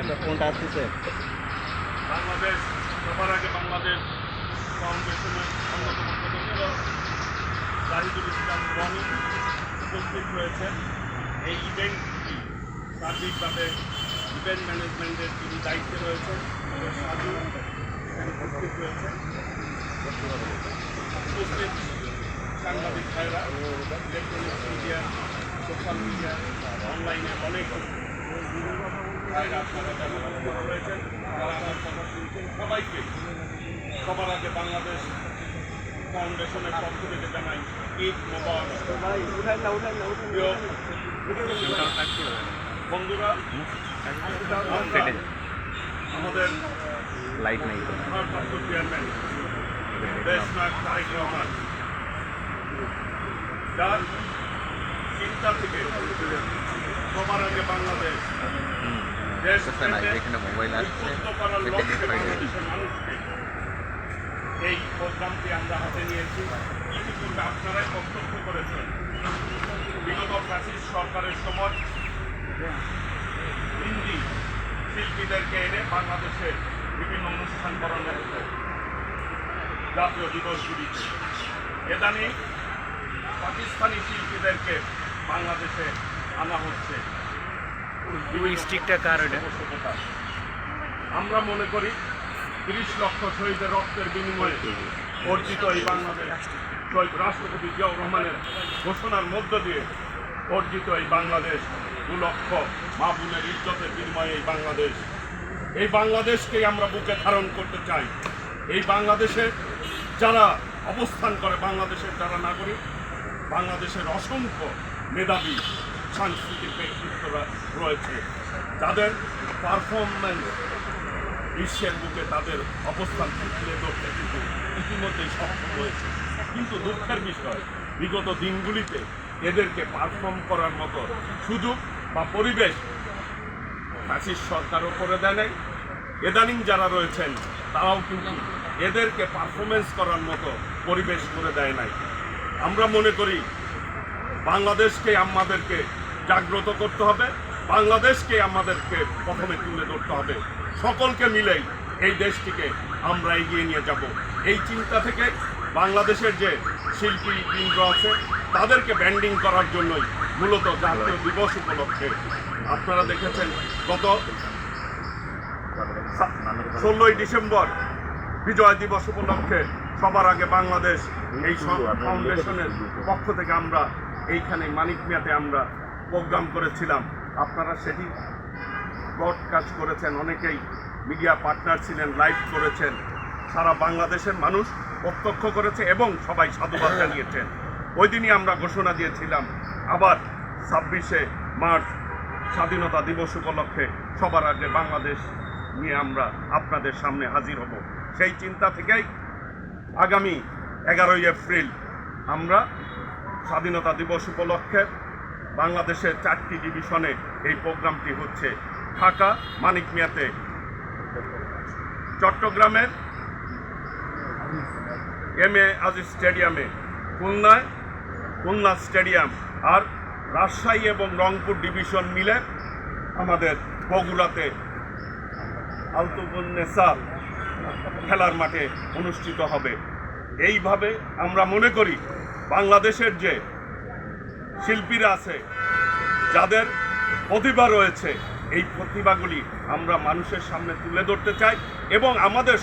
কোনটা আসতেছে? বাংলাদেশ, সবার আগে বাংলাদেশ ফাউন্ডেশনের উপস্থিত রয়েছেন। এই ইভেন্টটি সার্বিকভাবে ইভেন্ট ম্যানেজমেন্টের যিনি দায়িত্বে রয়েছেন। সাধু এখানে উপস্থিত রয়েছেন। সাংবাদিক ভাইরা ইলেকট্রনিক মিডিয়া সোশ্যাল মিডিয়া অনলাইনে অনেক। আপনারা যারা রয়েছেন যারা আমার কথা শুনছেন। সবাইকে সবার আগে বাংলাদেশ ফাউন্ডেশনের পক্ষ থেকে জানাই ঈদ মোবারক। প্রিয় বন্ধুরা আমাদের লাইট নেই। চেয়ারম্যান যার চিন্তা থেকে সবার আগে বাংলাদেশ দেশ এখানে মোবাইল আসছে এই প্রোগ্রামটি আমরা হাতে নিয়েছি ইতিপূর্বে আপনারাই বক্তব্য করেছেন বিগত ফ্যাসিস্ট সরকারের সময় হিন্দি শিল্পীদেরকে এনে বাংলাদেশে বিভিন্ন অনুষ্ঠান করানো হতো জাতীয় দিবসগুলিতে এদানি পাকিস্তানি শিল্পীদেরকে বাংলাদেশে আনা হচ্ছে স্টিকটা কার আমরা মনে করি তিরিশ লক্ষ শহীদের রক্তের বিনিময়ে অর্জিত এই বাংলাদেশ রাষ্ট্রপতি জিয়াউর রহমানের ঘোষণার মধ্য দিয়ে অর্জিত এই বাংলাদেশ দু লক্ষ মা ইজ্জতের বিনিময়ে এই বাংলাদেশ। এই বাংলাদেশকেই আমরা বুকে ধারণ করতে চাই। এই বাংলাদেশে যারা অবস্থান করে, বাংলাদেশের যারা নাগরিক, বাংলাদেশের অসংখ্য মেধাবী সাংস্কৃতিক ব্যক্তিত্বরা রয়েছে। যাদের পারফরমেন্স বিশ্বের বুকে তাদের অবস্থান তুলে ধরতে কিন্তু ইতিমধ্যেই সক্ষম হয়েছে। কিন্তু দুঃখের বিষয়, বিগত দিনগুলিতে এদেরকে পারফর্ম করার মতো সুযোগ বা পরিবেশ ফ্যাসিস্ট সরকারও করে দেয় নাই। এদানিং যারা রয়েছেন, তারাও কিন্তু এদেরকে পারফরমেন্স করার মতো পরিবেশ করে দেয় নাই। আমরা মনে করি, বাংলাদেশকে আমাদেরকে জাগ্রত করতে হবে। বাংলাদেশকে আমাদেরকে প্রথমে তুলে ধরতে হবে। সকলকে মিলেই এই দেশটিকে আমরা এগিয়ে নিয়ে যাব। এই চিন্তা থেকে বাংলাদেশের যে শিল্পী কেন্দ্র আছে তাদেরকে ব্যান্ডিং করার জন্যই মূলত জাতীয় দিবস উপলক্ষে আপনারা দেখেছেন গত ষোলোই ডিসেম্বর বিজয় দিবস উপলক্ষে সবার আগে বাংলাদেশ এই ফাউন্ডেশনের পক্ষ থেকে আমরা এইখানে মানিক মিয়াতে আমরা প্রোগ্রাম করেছিলাম। আপনারা সেটি ব্রডকাস্ট করেছেন, অনেকেই মিডিয়া পার্টনার ছিলেন লাইভ করেছেন। সারা বাংলাদেশের মানুষ প্রত্যক্ষ করেছে এবং সবাই সাধুবাদ জানিয়েছেন। ওই দিনই আমরা ঘোষণা দিয়েছিলাম, আবার ছাব্বিশে মার্চ স্বাধীনতা দিবস উপলক্ষে সবার আগে বাংলাদেশ নিয়ে আমরা আপনাদের সামনে হাজির হব। সেই চিন্তা থেকেই আগামী এগারোই এপ্রিল আমরা স্বাধীনতা দিবস উপলক্ষে বাংলাদেশের চারটি ডিভিশনে এই প্রোগ্রামটি হচ্ছে ঢাকা, মানিক মিয়াতে। চট্টগ্রামের এম এ আজিজ স্টেডিয়ামে, খুলনায়, খুলনা স্টেডিয়াম আর রাজশাহী এবং রংপুর ডিভিশন মিলে আমাদের বগুড়াতে আলতুবুন্নেসা খেলার মাঠে অনুষ্ঠিত হবে। এইভাবে আমরা মনে করি বাংলাদেশের যে শিল্পীরা আছে, যাদের প্রতিভা রয়েছে। এই প্রতিভাগুলি আমরা মানুষের সামনে তুলে ধরতে চাই এবং আমাদের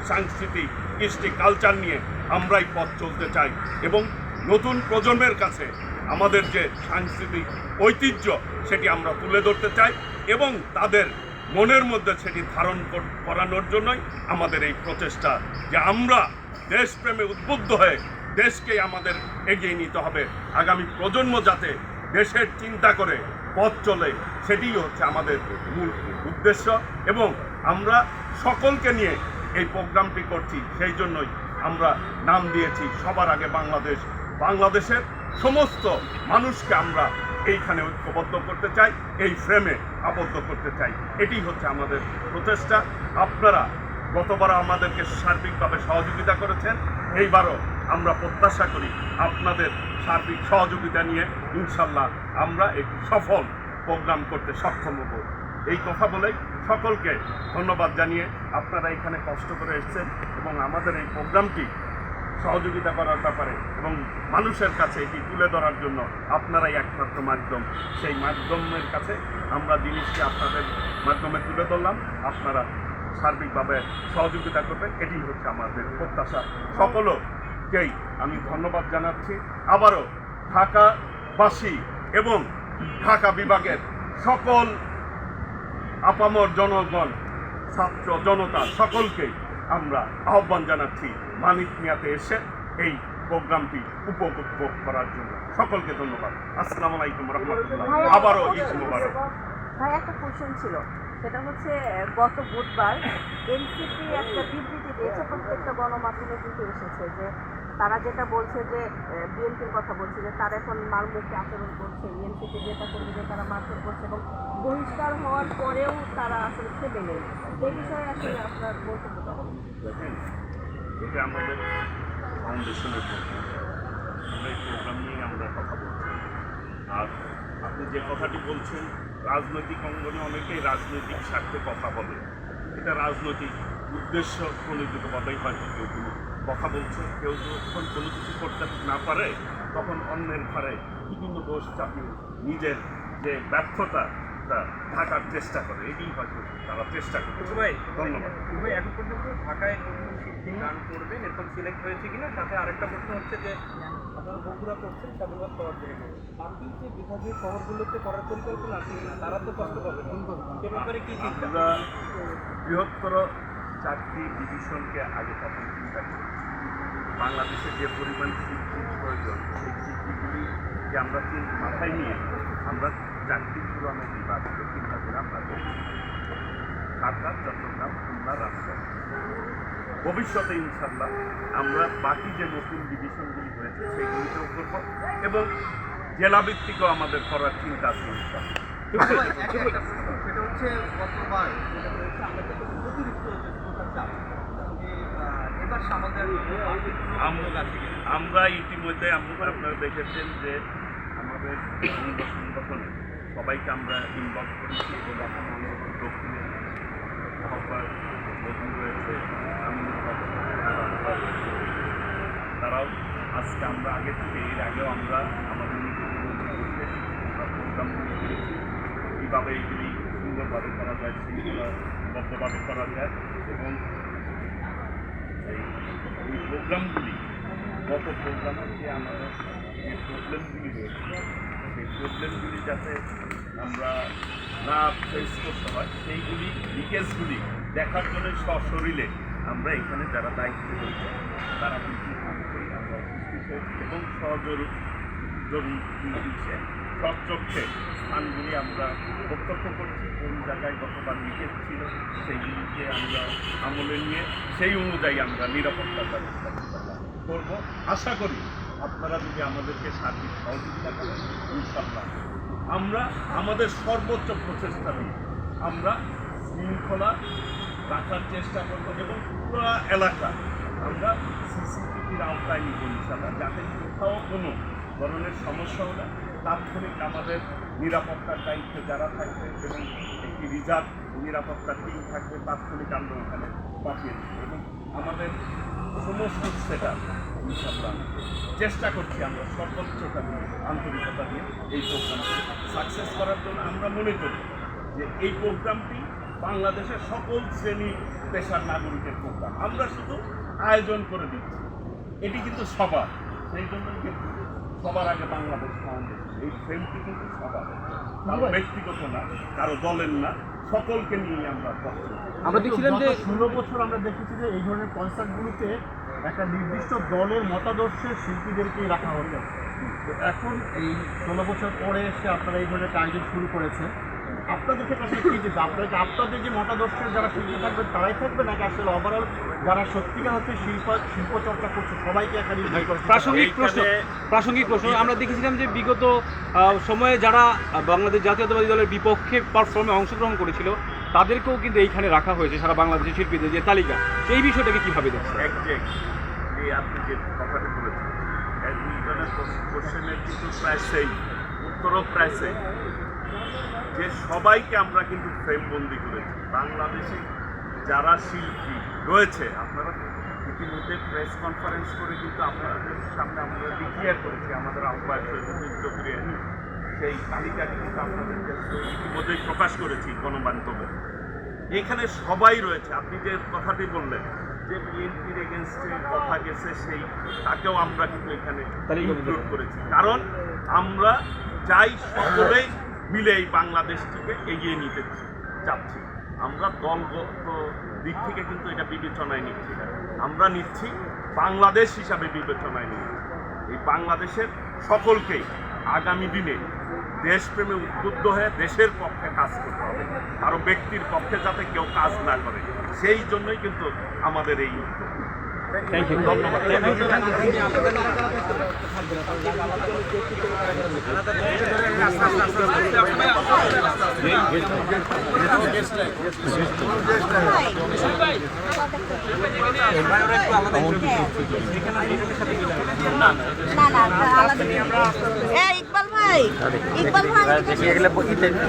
সাংস্কৃতিক কৃষ্টি কালচার নিয়ে আমরাই পথ চলতে চাই এবং নতুন প্রজন্মের কাছে আমাদের যে সাংস্কৃতিক ঐতিহ্য সেটি আমরা তুলে ধরতে চাই এবং তাদের মনের মধ্যে সেটি ধারণ কর- করানোর জন্যই আমাদের এই প্রচেষ্টা যে আমরা দেশপ্রেমে উদ্বুদ্ধ হয়ে দেশকে আমাদের এগিয়ে নিতে হবে। আগামী প্রজন্ম যাতে দেশের চিন্তা করে, পথ চলে, সেটিই হচ্ছে আমাদের মূল উদ্দেশ্য এবং আমরা সকলকে নিয়ে এই প্রোগ্রামটি করছি। সেই জন্যই আমরা নাম দিয়েছি সবার আগে বাংলাদেশ। বাংলাদেশের সমস্ত মানুষকে আমরা এইখানে ঐক্যবদ্ধ করতে চাই, এই ফ্রেমে আবদ্ধ করতে চাই। এটি হচ্ছে আমাদের প্রচেষ্টা। আপনারা গতবার আমাদেরকে সার্বিকভাবে সহযোগিতা করেছেন, এইবারও আমরা প্রত্যাশা করি আপনাদের সার্বিক সহযোগিতা নিয়ে ইনশাল্লাহ আমরা একটি সফল প্রোগ্রাম করতে সক্ষম হব। এই কথা বলেই সকলকে ধন্যবাদ জানিয়ে আপনারা এখানে কষ্ট করে এসেছেন এবং আমাদের এই প্রোগ্রামটি সহযোগিতা করার ব্যাপারে এবং মানুষের কাছে এটি তুলে ধরার জন্য আপনারাই একমাত্র মাধ্যম। সেই মাধ্যমের কাছে আমরা জিনিসটি আপনাদের মাধ্যমে তুলে ধরলাম। আপনারা সার্বিকভাবে সহযোগিতা করবেন। এটি হচ্ছে আমাদের প্রত্যাশা। সকলকেই আমি ধন্যবাদ জানাচ্ছি। আবারও ঢাকাবাসী এবং ঢাকা বিভাগের সকল আপামর জনগণ, ছাত্র জনতা, সকলকে আমরা আহ্বান জানাচ্ছি মানিক মিয়াতে এসে এই প্রোগ্রামটি উপভোগ করার জন্য। সকলকে ধন্যবাদ। আসসালামু আলাইকুম রহমতুল্লাহ। আবারও ঈদ মুবারক। ভাই, একটা কোশ্চেন ছিল। সেটা হচ্ছে, গত বুধবার এনসিপি একটা বিবৃতি দিয়েছে, প্রত্যেকটা গণমাধ্যমে কিন্তু এসেছে যে তারা যেটা বলছে যে বিএনপির কথা বলছে যে, তারা এখন মারমুখী আচরণ করছে। এনসিপি যেটা করছে যে, তারা মারধর করছে এবং বহিষ্কার হওয়ার পরেও তারা আসলে থেমে নেই। এই বিষয়ে আসলে আপনার বক্তব্যটা এটা আমাদের ফাউন্ডেশনের এই প্রোগ্রাম নিয়ে আমরা কথা বলছি। আর আপনি যে কথাটি বলছেন, রাজনৈতিক অঙ্গনে অনেকেই রাজনৈতিক স্বার্থে কথা বলে। এটা রাজনৈতিক উদ্দেশ্য প্রণোদিতভাবেই হয়তো কেউ কথা বলছে কেউ যখন কোনো কিছু করতে না পারে তখন অন্যের ঘরে বিভিন্ন দোষ চাপিয়ে নিজের যে ব্যর্থতা তা ঢাকার চেষ্টা করে। এটাই হয়তো তারা চেষ্টা করছে। ভাই ধন্যবাদ। ভাই এখন পর্যন্ত ঢাকায় শিফটিং গান করবেন এরকম সিলেক্ট হয়েছে কিনা? সাথে আরেকটা প্রশ্ন হচ্ছে যে আপনারা বগুড়া করছেন চাবুয়ার শহর থেকে বাকি যে বিভাগীয় শহরগুলোতে করার পরিকল্পনা আছে কিনা তারা তো কষ্ট পাবে। সে ব্যাপারে কি চিন্তা? বৃহত্তর চারটি ডিভিশনকে আগে তখন চিন্তা করি বাংলাদেশে যে পরিমাণ শিল্পীর প্রয়োজন, সেই শিল্পীগুলিকে আমরা মাথায় নিয়ে আমরা চারটি পুরানো করে আমরা করি। ঢাকা চট্টগ্রাম, খুলনা, রাজশাহী। ভবিষ্যতে ইনশাল্লাহ আমরা বাকি যে নতুন ডিভিশনগুলি হয়েছে, সেগুলিতেও করব এবং জেলাভিত্তিকও আমাদের করার চিন্তা আছে ইনশাল্লাহ সেটা হচ্ছে গতবার যেটা হয়েছে আমরা কিন্তু অতিরিক্ত যে ভোটার চাপ যে, আহ, এবার সামাদের আমরা ইতিমধ্যে আপনারা দেখেছেন যে আমাদের সংগঠনে সবাইকে আমরা ইনভলভ করেছি এবং এখন অনেক দক্ষিণে আহ্বান নতুন রয়েছে আমিনুল তারাও আজকে আমরা আগে থেকে, এর আগেও আমরা আমাদের করেছি। কীভাবে এগুলি সুন্দরভাবে করা যায়, শৃঙ্খলাবদ্ধভাবে করা যায় এবং এই প্রোগ্রামগুলি, গত প্রোগ্রামের যে আমাদের যে প্রবলেমগুলি রয়েছে, সেই প্রবলেমগুলি যাতে আমরা না ফেস করতে হয় সেইগুলি লিকেজগুলি দেখার জন্য সশরীরে আমরা এখানে যারা দায়িত্ব রয়েছে, তারা কিন্তু আমরা এবং সহযোগ দিচ্ছে সব চোখে স্থানগুলি আমরা প্রত্যক্ষ করছি। কোন জায়গায় গতবার লিকেজ ছিল সেইগুলিকে আমরা আমলে নিয়ে, সেই অনুযায়ী আমরা নিরাপত্তার ব্যবস্থা করব। আশা করি আপনারা যদি আমাদেরকে সার্বিক সহযোগিতা করেন ইনশাল্লাহ আমরা, আমাদের সর্বোচ্চ প্রচেষ্টা দিয়ে আমরা শৃঙ্খলা রাখার চেষ্টা করব এবং পুরো এলাকা আমরা সিসিটিভির আওতায় নিব ইনশাল্লাহ যাতে কোথাও কোনো ধরনের সমস্যা হলে তাৎক্ষণিক আমাদের নিরাপত্তার দায়িত্বে যারা থাকবে এবং একটি রিজার্ভ নিরাপত্তার টিম থাকবে তাৎক্ষণিক আমরা ওখানে পাঠিয়ে দেবো এবং আমাদের সমস্ত সেটা ইনশাল্লাহ চেষ্টা করছি আমরা সর্বোচ্চটা আন্তরিকতা দিয়ে এই প্রোগ্রামটি সাকসেস করার জন্য আমরা মনে করি যে এই প্রোগ্রামটি বাংলাদেশের সকল শ্রেণি পেশার নাগরিকের প্রোগ্রাম আমরা শুধু আয়োজন করে দিচ্ছি। এটি কিন্তু সবার সেই জন্য কিন্তু সবার আগে বাংলাদেশ ফাউন্ডেশন এই ফ্রেমটি কিন্তু সবার কারও ব্যক্তিগত না কারও দলের না সকলকে নিয়ে আমরা আমরা দেখছিলাম যে ষোলো বছর আমরা দেখেছি যে এই ধরনের কনসার্টগুলোতে একটা নির্দিষ্ট দলের মতাদর্শের শিল্পীদেরকেই রাখা হতো। তো এখন এই ষোলো বছর পরে এসে আপনারা এই ধরনের একটা আয়োজন শুরু করেছে আপনাদের ক্ষেত্রে আসলে কী যে আপনারা কি আপনাদের যে মতাদর্শের যারা শিল্পী থাকবে তারাই থাকবে নাকি আসলে ওভারঅল যারা সত্যিকার হচ্ছে শিল্প শিল্প চর্চা করছে সবাইকে হচ্ছে? প্রাসঙ্গিক প্রশ্ন প্রাসঙ্গিক প্রশ্ন আমরা দেখেছিলাম যে বিগত সময়ে যারা বাংলাদেশ জাতীয়তাবাদী দলের বিপক্ষে পারফর্মে অংশগ্রহণ করেছিল তাদেরকেও কিন্তু এইখানে রাখা হয়েছে সারা বাংলাদেশের শিল্পীদের যে তালিকা। এই বিষয়টাকে কীভাবে দেখছেন? আপনি যে কথাটা বলেছেন এক দুইজনের কোশ্চেনের কিন্তু প্রায় সেই উত্তরও প্রায় সেই যে সবাইকে আমরা কিন্তু ফ্রেমবন্দি করেছি। বাংলাদেশে যারা শিল্পী রয়েছে আপনারা ইতিমধ্যে প্রেস কনফারেন্স করে কিন্তু আপনাদের সামনে আমরা ডিক্লিয়ার করেছি আমাদের আহ্বায়ক সৈয়দুদ্দিন চৌধুরী সেই তালিকা কিন্তু আপনাদের ইতিমধ্যেই প্রকাশ করেছি গণমাধ্যমে। এখানে সবাই রয়েছে। আপনি যে কথাটি বললেন যে বিএনপির এগেনস্টে কথা গেছে সেই তাকেও আমরা কিন্তু এখানে ইনক্লুড করেছি। কারণ আমরা চাই সকলেই মিলে এই বাংলাদেশটিকে এগিয়ে নিতে চাচ্ছি। আমরা দলগত দিক থেকে কিন্তু এটা বিবেচনায় নিচ্ছি। না আমরা নিচ্ছি বাংলাদেশ হিসাবে বিবেচনায় নিচ্ছি এই বাংলাদেশের সকলকেই আগামী দিনে দেশপ্রেমে উদ্বুদ্ধ হয়ে দেশের পক্ষে কাজ করতে হবে। আরও ব্যক্তির পক্ষে যাতে কেউ কাজ না করে। সেই জন্যই কিন্তু আমাদের এই উদ্যোগ। ধন্যবাদ। না না ইকবাল ভাই ইকবাল ভাই